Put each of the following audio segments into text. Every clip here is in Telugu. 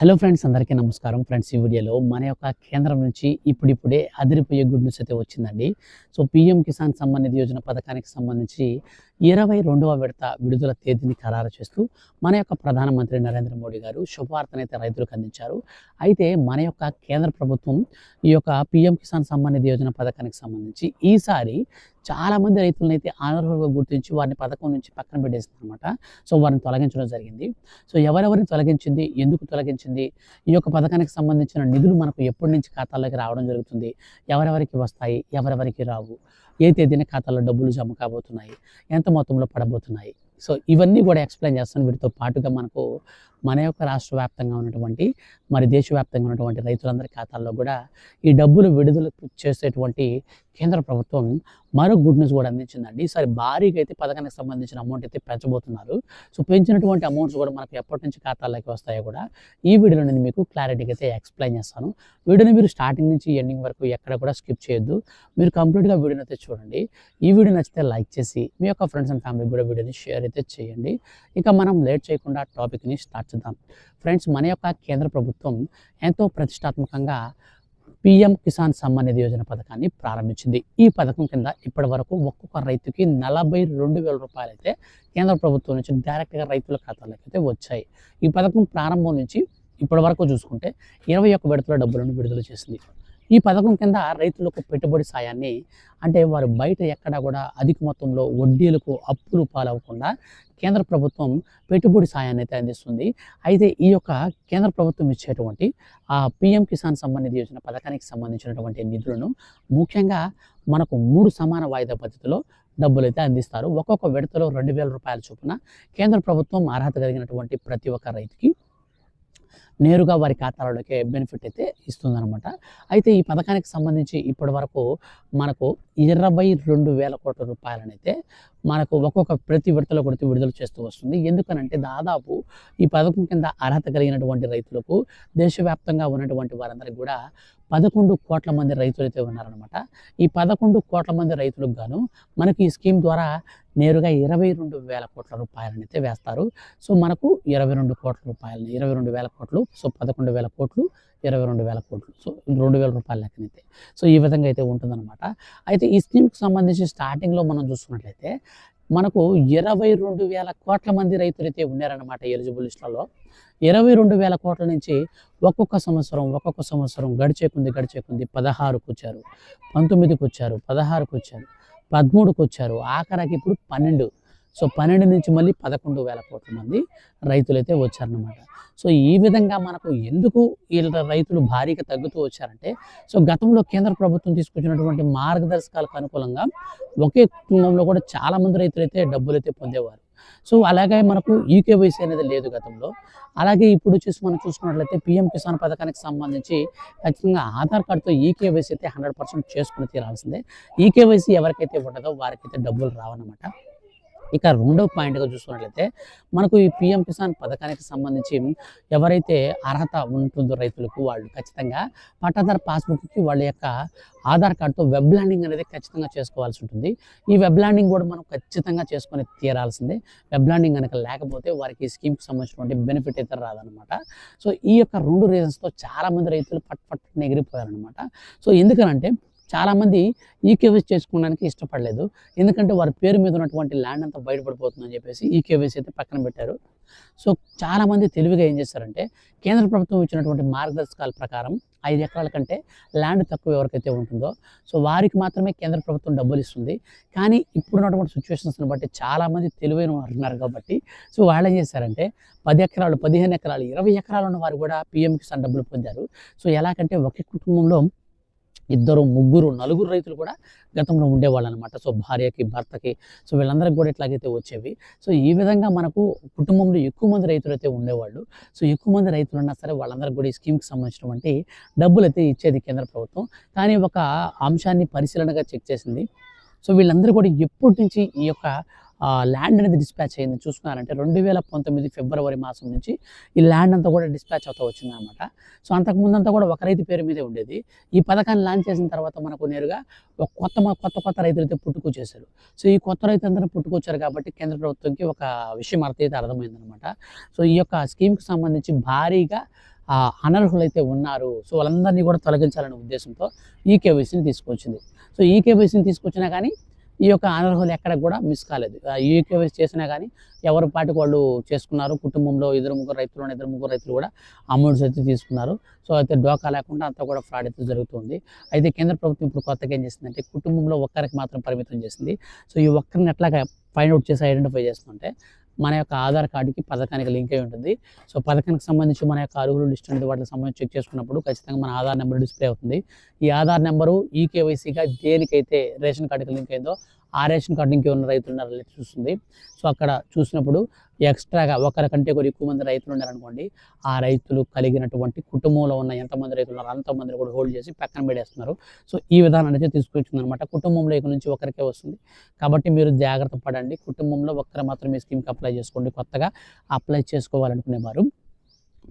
హలో ఫ్రెండ్స్ అందరికీ నమస్కారం. ఫ్రెండ్స్ ఈ వీడియోలో మన యొక్క కేంద్రం నుంచి ఇప్పుడిప్పుడే అదిరిపోయే గుడ్ న్యూస్ అయితే వచ్చిందండి. సో పిఎం కిసాన్ సమ్మాన్ నిధి యోజన పథకానికి సంబంధించి ఇరవై రెండవ విడత విడుదల తేదీని ఖరారు చేస్తూ మన యొక్క ప్రధానమంత్రి నరేంద్ర మోడీ గారు శుభవార్తనైతే రైతులకు అందించారు. అయితే మన యొక్క కేంద్ర ప్రభుత్వం ఈ యొక్క పిఎం కిసాన్ సమ్మాన్ నిధి యోజన పథకానికి సంబంధించి ఈసారి చాలామంది రైతులను అయితే అనర్హులుగా గుర్తించి వారిని పథకం నుంచి పక్కన పెట్టేసింది అనమాట సో వారిని తొలగించడం జరిగింది. సో ఎవరెవరిని తొలగించింది? ఎందుకు తొలగించింది? ఈ యొక్క పథకానికి సంబంధించిన నిధులు మనకు ఎప్పటి నుంచి ఖాతాల్లోకి రావడం జరుగుతుంది? ఎవరెవరికి వస్తాయి? ఎవరెవరికి రావు? ఏ తేదీన ఖాతాలో డబ్బులు జమ కాబోతున్నాయి ఎంత మొత్తంలో పడబోతున్నాయి. సో ఇవన్నీ కూడా ఎక్స్ప్లెయిన్ చేస్తాను. వీటితో పాటుగా మనకు మన యొక్క రాష్ట్ర వ్యాప్తంగా ఉన్నటువంటి మరి దేశవ్యాప్తంగా ఉన్నటువంటి రైతులందరి ఖాతాల్లో కూడా ఈ డబ్బులు విడుదల చేసేటువంటి కేంద్ర ప్రభుత్వం మరో గుడ్ న్యూస్ కూడా అందించిందండి. ఈసారి భారీగా అయితే పథకానికి సంబంధించిన అమౌంట్ అయితే పెంచబోతున్నారు. సో పెంచినటువంటి అమౌంట్స్ కూడా మనకు ఎప్పటి నుంచి ఖాతాల్లోకి వస్తాయో కూడా ఈ వీడియోలో నేను మీకు క్లారిటీగా అయితే ఎక్స్ప్లెయిన్ చేస్తాను. వీడియోని మీరు స్టార్టింగ్ నుంచి ఎండింగ్ వరకు ఎక్కడ కూడా స్కిప్ చేయొద్దు. మీరు కంప్లీట్గా వీడియోని అయితే చూడండి. ఈ వీడియో నచ్చితే లైక్ చేసి మీ యొక్క ఫ్రెండ్స్ అండ్ ఫ్యామిలీ కూడా వీడియోని షేర్ అయితే చేయండి. ఇక మనం లేట్ చేయకుండా టాపిక్ని స్టార్ట్ చేద్దాం. ఫ్రెండ్స్ మన యొక్క కేంద్ర ప్రభుత్వం ఎంతో ప్రతిష్టాత్మకంగా పిఎం కిసాన్ సమ్మాన్ నిధి యోజన పథకాన్ని ప్రారంభించింది. ఈ పథకం కింద ఇప్పటి వరకు ఒక్కొక్క రైతుకి నలభై రెండు వేల రూపాయలు అయితే కేంద్ర ప్రభుత్వం నుంచి డైరెక్ట్గా రైతుల ఖాతాలోకి అయితే వచ్చాయి. ఈ పథకం ప్రారంభం నుంచి ఇప్పటి వరకు చూసుకుంటే ఇరవై ఒక్క విడతల డబ్బులను విడుదల చేసింది. ఈ పథకం కింద రైతులకు పెట్టుబడి సాయాన్ని అంటే వారు బయట ఎక్కడా కూడా అధిక మొత్తంలో వడ్డీలకు అప్పులు పాలవకుండా కేంద్ర ప్రభుత్వం పెట్టుబడి సాయాన్ని అయితే అందిస్తుంది. అయితే ఈ యొక్క కేంద్ర ప్రభుత్వం ఇచ్చేటువంటి ఆ పిఎం కిసాన్ సంబంధిత యోజన పథకానికి సంబంధించినటువంటి నిధులను ముఖ్యంగా మనకు మూడు సమాన వాయిదా పద్ధతిలో డబ్బులు అయితే అందిస్తారు. ఒక్కొక్క విడతలో రెండు వేల రూపాయల చొప్పున కేంద్ర ప్రభుత్వం అర్హత కలిగినటువంటి ప్రతి ఒక్క రైతుకి నేరుగా వారి ఖాతాలలోకి బెనిఫిట్ అయితే ఇస్తుందన్నమాట. అయితే ఈ పథకానికి సంబంధించి ఇప్పటి వరకు మనకు ఇరవై రెండు వేల కోట్ల రూపాయలనైతే మనకు ఒక్కొక్క ప్రతి విడతలో కొడితే విడుదల చేస్తూ వస్తుంది. ఎందుకనంటే దాదాపు ఈ పథకం కింద అర్హత కలిగినటువంటి రైతులకు దేశవ్యాప్తంగా ఉన్నటువంటి వారందరికీ కూడా పదకొండు కోట్ల మంది రైతులైతే ఉన్నారనమాట ఈ పదకొండు కోట్ల మంది రైతులకు గాను మనకు ఈ స్కీమ్ ద్వారా నేరుగా ఇరవై రెండు వేల కోట్ల రూపాయలనైతే వేస్తారు. సో మనకు ఇరవై రెండు కోట్ల రూపాయలు ఇరవై రెండు వేల కోట్లు సో పదకొండు వేల కోట్లు ఇరవై రెండు వేల కోట్లు. సో రెండు వేల రూపాయల లెక్కనైతే. సో ఈ విధంగా అయితే ఉంటుందన్నమాట. అయితే ఈ స్కీమ్కి సంబంధించి స్టార్టింగ్లో మనం చూసుకున్నట్లయితే మనకు ఇరవై రెండు వేల కోట్ల మంది రైతులైతే ఉన్నారన్నమాట ఎలిజిబుల్ లిస్టులలో. ఇరవై రెండు వేల కోట్ల నుంచి ఒక్కొక్క సంవత్సరం ఒక్కొక్క సంవత్సరం గడిచే కొంది గడిచే కొంది పదహారుకు వచ్చారు. పంతొమ్మిదికి వచ్చారు పదహారుకు వచ్చారు పదమూడుకు వచ్చారు ఆఖరికి ఇప్పుడు పన్నెండు. సో పన్నెండు నుంచి మళ్ళీ పదకొండు వేల కోట్ల మంది రైతులైతే వచ్చారన్నమాట. సో ఈ విధంగా మనకు ఎందుకు వీళ్ళ రైతులు భారీగా తగ్గుతూ వచ్చారంటే సో గతంలో కేంద్ర ప్రభుత్వం తీసుకొచ్చినటువంటి మార్గదర్శకాలకు అనుకూలంగా ఒకే కుటుంబంలో కూడా చాలామంది రైతులైతే డబ్బులైతే పొందేవారు. సో అలాగే మనకు ఈకేవైసీ అనేది లేదు గతంలో. అలాగే ఇప్పుడు చూసి మనం చూసుకున్నట్లయితే పిఎం కిసాన్ పథకానికి సంబంధించి ఖచ్చితంగా ఆధార్ కార్డుతో ఈకేవైసీ అయితే హండ్రెడ్ పర్సెంట్ చేసుకుని తీరాల్సిందే. ఈకేవైసీ ఎవరికైతే ఉండదో వారికైతే డబ్బులు రావన్నమాట. ఇక రెండవ పాయింట్గా చూసుకున్నట్లయితే మనకు ఈ పిఎం కిసాన్ పథకానికి సంబంధించి ఎవరైతే అర్హత ఉంటుందో రైతులకు వాళ్ళు ఖచ్చితంగా పట్టాదారు పాస్బుక్కి వాళ్ళ యొక్క ఆధార్ కార్డుతో వెబ్ ల్యాండింగ్ అనేది ఖచ్చితంగా చేసుకోవాల్సి ఉంటుంది. ఈ వెబ్ ల్యాండింగ్ కూడా మనం ఖచ్చితంగా చేసుకొని తీరాల్సిందే. వెబ్ ల్యాండింగ్ కనుక లేకపోతే వారికి ఈ స్కీమ్కి సంబంధించినటువంటి బెనిఫిట్ అయితే రాదనమాట సో ఈ యొక్క రెండు రీజన్స్తో చాలామంది రైతులు పట్ పట్ ఎగిరిపోయారనమాట సో ఎందుకనంటే చాలామంది ఈ కేవైసీ చేసుకోవడానికి ఇష్టపడలేదు. ఎందుకంటే వారి పేరు మీద ఉన్నటువంటి ల్యాండ్ అంతా బయటపడిపోతుందని చెప్పేసి ఈ కేవైసీ అయితే పక్కన పెట్టారు. సో చాలామంది తెలివిగా ఏం చేస్తారంటే కేంద్ర ప్రభుత్వం ఇచ్చినటువంటి మార్గదర్శకాల ప్రకారం ఐదు ఎకరాల కంటే ల్యాండ్ తక్కువ ఎవరికైతే ఉంటుందో సో వారికి మాత్రమే కేంద్ర ప్రభుత్వం డబ్బులు ఇస్తుంది. కానీ ఇప్పుడున్నటువంటి సిచ్యువేషన్స్ని బట్టి చాలామంది తెలివైన వారు ఉన్నారు కాబట్టి సో వాళ్ళు ఏం చేశారంటే పది ఎకరాలు పదిహేను ఎకరాలు ఇరవై ఎకరాలు ఉన్న వారు కూడా పిఎం కిసాన్ డబ్బులు పొందారు. సో ఎలాగంటే ఒకే కుటుంబంలో ఇద్దరు ముగ్గురు నలుగురు రైతులు కూడా గతంలో ఉండేవాళ్ళు అనమాట సో భార్యకి భర్తకి సో వీళ్ళందరికీ కూడా ఇట్లాగైతే వచ్చేవి. సో ఈ విధంగా మనకు కుటుంబంలో ఎక్కువ మంది రైతులు అయితే ఉండేవాళ్ళు. సో ఎక్కువ మంది రైతులు ఉన్నా సరే వాళ్ళందరికీ కూడా ఈ స్కీమ్కి సంబంధించినటువంటి డబ్బులు అయితే ఇచ్చేది కేంద్ర ప్రభుత్వం. కానీ ఒక అంశాన్ని పరిశీలనగా చెక్ చేసింది. సో వీళ్ళందరూ కూడా ఎప్పటి నుంచి ఈ యొక్క ల్యాండ్ అనేది డిస్పాచ్ అయింది. చూసుకున్నారంటే రెండు వేల పంతొమ్మిది ఫిబ్రవరి మాసం నుంచి ఈ ల్యాండ్ అంతా కూడా డిస్పాచ్ అవుతూ వచ్చింది అనమాట సో అంతకుముందంతా కూడా ఒక రైతు పేరు మీదే ఉండేది. ఈ పథకాన్ని లాంచ్ చేసిన తర్వాత మనకు నేరుగా ఒక కొత్త కొత్త కొత్త రైతులు అయితే పుట్టుకొచ్చేసారు సో ఈ కొత్త రైతులందరూ పుట్టుకొచ్చారు కాబట్టి కేంద్ర ప్రభుత్వంకి ఒక విషయం అర్థమైతే అర్థమైందనమాట సో ఈ యొక్క స్కీమ్కి సంబంధించి భారీగా అనర్హులైతే ఉన్నారు. సో వాళ్ళందరినీ కూడా తొలగించాలనే ఉద్దేశంతో ఈ కేవైసీని తీసుకొచ్చింది. సో ఈ కేవైసీని తీసుకొచ్చినా కానీ ఈ యొక్క అనర్హులు ఎక్కడ కూడా మిస్ కాలేదు. యూకేవైస్ చేసినా కానీ ఎవరి పాటికి వాళ్ళు చేసుకున్నారు కుటుంబంలో ఇద్దరు ముగ్గురు రైతులు ఇద్దరు ముగ్గురు రైతులు కూడా అమౌంట్స్ అయితే తీసుకున్నారు. సో అయితే డోకా లేకుండా అంతా కూడా ఫ్రాడ్ అయితే జరుగుతుంది. అయితే కేంద్ర ప్రభుత్వం ఇప్పుడు కొత్తగా ఏం చేసిందంటే కుటుంబంలో ఒక్కరికి మాత్రం పరిమితం చేసింది. సో ఈ ఒక్కరిని ఎట్లాగా ఫైండ్ అవుట్ చేసి ఐడెంటిఫై చేస్తుంటే మన యొక్క ఆధార్ కార్డుకి పథకానికి లింక్ అయి ఉంటుంది. సో పథకానికి సంబంధించి మన యొక్క అరుగులు లిస్ట్ అనేది వాటికి సంబంధించి చెక్ చేసుకున్నప్పుడు ఖచ్చితంగా మన ఆధార్ నెంబర్ డిస్ప్లే అవుతుంది. ఈ ఆధార్ నెంబరు ఈ కేవైసీగా దేనికైతే రేషన్ కార్డుకి లింక్ అయిందో ఆ రేషన్ కార్డు ఇంకే ఉన్న రైతులు ఉన్నారో చూస్తుంది. సో అక్కడ చూసినప్పుడు ఎక్స్ట్రాగా ఒకరికంటే ఒకరు ఎక్కువ మంది రైతులు ఉన్నారనుకోండి ఆ రైతులు కలిగినటువంటి కుటుంబంలో ఉన్న ఎంతమంది రైతులు ఉన్నారో అంతమందిని కూడా హోల్డ్ చేసి పక్కన పెడేస్తున్నారు సో ఈ విధానం అయితే తీసుకొచ్చింది అనమాట కుటుంబంలో ఇక నుంచి ఒకరికే వస్తుంది. కాబట్టి మీరు జాగ్రత్త పడండి. కుటుంబంలో ఒక్కరు మాత్రం ఈ స్కీమ్కి అప్లై చేసుకోండి. కొత్తగా అప్లై చేసుకోవాలనుకునేవారు.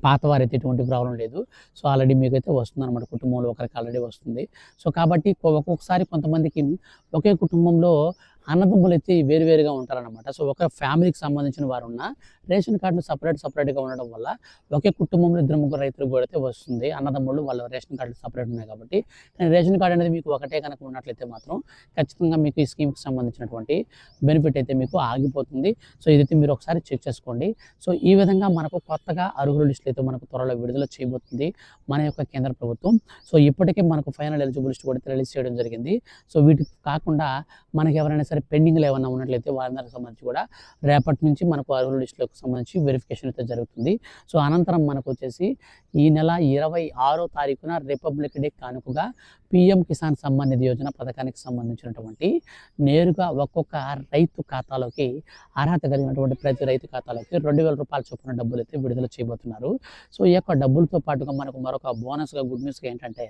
పాత వారైతే ఎటువంటి ప్రాబ్లం లేదు. సో ఆల్రెడీ మీకైతే వస్తుంది అనమాట కుటుంబంలో ఒకరికి ఆల్రెడీ వస్తుంది. సో కాబట్టి ఒక్కొక్కసారి కొంతమందికి ఒకే కుటుంబంలో అన్నదమ్ములు అయితే వేరువేరుగా ఉంటారనమాట సో ఒక ఫ్యామిలీకి సంబంధించిన వారు ఉన్న రేషన్ కార్డులు సపరేట్ సపరేట్గా ఉండడం వల్ల ఒకే కుటుంబంలో ఇద్దరు ముగ్గురు రైతులు కూడా అయితే వస్తుంది. అన్నదమ్ముళ్ళు వాళ్ళ రేషన్ కార్డులు సపరేట్ ఉన్నాయి కాబట్టి రేషన్ కార్డు అనేది మీకు ఒకటే కనుక ఉన్నట్లయితే మాత్రం ఖచ్చితంగా మీకు ఈ స్కీమ్కి సంబంధించినటువంటి బెనిఫిట్ అయితే మీకు ఆగిపోతుంది. సో ఇదైతే మీరు ఒకసారి చెక్ చేసుకోండి. సో ఈ విధంగా మనకు కొత్తగా అర్హుల లిస్టులు అయితే మనకు త్వరలో విడుదల చేయబోతుంది మన యొక్క కేంద్ర ప్రభుత్వం. సో ఇప్పటికే మనకు ఫైనల్ ఎలిజిబుల్ లిస్ట్ కూడా రిలీజ్ చేయడం జరిగింది. సో వీటికి కాకుండా మనకి ఎవరైనా సరే పెండింగ్లు ఏమైనా ఉన్నట్లయితే వారందరికి సంబంధించి కూడా రేపటి నుంచి మనకు అర్హుల లిస్టులకు సంబంధించి వెరిఫికేషన్ అయితే జరుగుతుంది. సో అనంతరం మనకు వచ్చేసి ఈ నెల ఇరవై ఆరో తారీఖున రిపబ్లిక్ డే కానుకగా పిఎం కిసాన్ సమ్మాన్ నిధి యోజన పథకానికి సంబంధించినటువంటి నేరుగా ఒక్కొక్క రైతు ఖాతాలోకి అర్హత కలిగినటువంటి ప్రతి రైతు ఖాతాలోకి రెండు వేల రూపాయల చొప్పున డబ్బులు అయితే విడుదల చేయబోతున్నారు. సో ఈ యొక్క డబ్బులతో పాటుగా మనకు మరొక బోనస్గా గుడ్ న్యూస్గా ఏంటంటే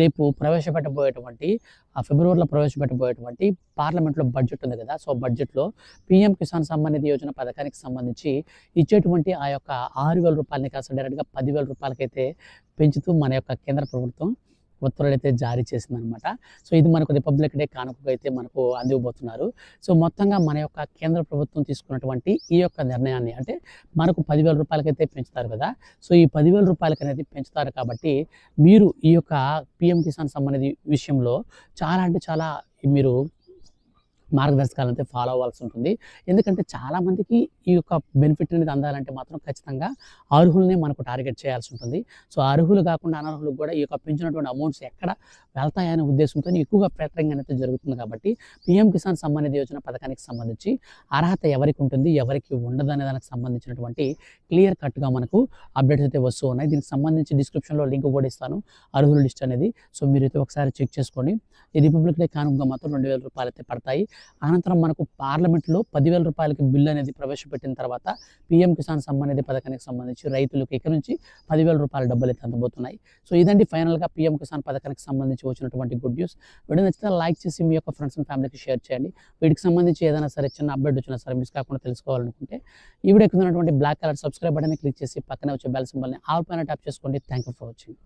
రేపు ప్రవేశపెట్టబోయేటువంటి ఆ ఫిబ్రవరిలో ప్రవేశపెట్టబోయేటువంటి పార్లమెంట్లో బడ్జెట్ ఉంది కదా. సో బడ్జెట్లో పిఎం కిసాన్ సమ్మాన్ నిధి యోజన పథకానికి సంబంధించి ఇచ్చేటువంటి ఆ యొక్క ఆరు వేల రూపాయలని కాస్త డైరెక్ట్గా పదివేల రూపాయలకైతే పెంచుతూ మన యొక్క కేంద్ర ప్రభుత్వం ఉత్తర్వులు అయితే జారీ చేసిందనమాట. సో ఇది మనకు రిపబ్లిక్ డే కానుకగా అయితే మనకు అందివబోతున్నారు సో మొత్తంగా మన యొక్క కేంద్ర ప్రభుత్వం తీసుకున్నటువంటి ఈ యొక్క నిర్ణయాన్ని అంటే మనకు పదివేల రూపాయలకైతే పెంచుతారు కదా. సో ఈ పదివేల రూపాయలకి అనేది పెంచుతారు కాబట్టి మీరు ఈ యొక్క పిఎం కిసాన్ సంబంధించి విషయంలో చాలా అంటే చాలా మీరు మార్గదర్శకాలు అయితే ఫాలో అవ్వాల్సి ఉంటుంది. ఎందుకంటే చాలామందికి ఈ యొక్క బెనిఫిట్ అనేది అందాలంటే మాత్రం ఖచ్చితంగా అర్హులనే మనకు టార్గెట్ చేయాల్సి ఉంటుంది. సో అర్హులు కాకుండా అనర్హులకు కూడా ఈ యొక్క పెంచినటువంటి అమౌంట్స్ ఎక్కడ వెళ్తాయనే ఉద్దేశంతో ఎక్కువగా ఫిల్టరింగ్ అనేది జరుగుతుంది కాబట్టి పిఎం కిసాన్ సంబంధిత యోజన పథకానికి సంబంధించి అర్హత ఎవరికి ఉంటుంది ఎవరికి ఉండదు అనే దానికి సంబంధించినటువంటి క్లియర్ కట్గా మనకు అప్డేట్స్ అయితే వస్తూ ఉన్నాయి. దీనికి సంబంధించి డిస్క్రిప్షన్లో లింక్ కూడా ఇస్తాను. అర్హుల లిస్ట్ అనేది. సో మీరు అయితే ఒకసారి చెక్ చేసుకోండి. ఈ రిపబ్లిక్ డే కానుకగా మాత్రం రెండు వేల రూపాయలు అయితే పడతాయి. అనంతరం మనకు పార్లమెంట్లో పదివేల రూపాయలకి బిల్లు అనేది ప్రవేశపెట్టిన తర్వాత పిఎం కిసాన్ సమ్మాన్ నిధి పథకానికి సంబంధించి రైతులకు ఇక్కడ నుంచి పదివేల రూపాయల డబ్బులు అయితే అందబోతున్నాయి. సో ఇదండి ఫైనల్గా పిఎం కిసాన్ పథకానికి సంబంధించి వచ్చినటువంటి గుడ్ న్యూస్. వీడియో నచ్చితే లైక్ చేసి మీ యొక్క ఫ్రెండ్స్ అండ్ ఫ్యామిలీకి షేర్ చేయండి. వీటికి సంబంధించి ఏదైనా సరే చిన్న అప్డేట్ వచ్చినా సరే మిస్ కాకుండా తెలుసుకోవాలనుకుంటే ఈ వీడియోకి ఉన్నటువంటి black colour subscribe button click చేసి పక్కనే వచ్చే బెల్ సింబల్ని ఆల్ పైన ట్యాప్ చేసుకోండి. Thank you for watching.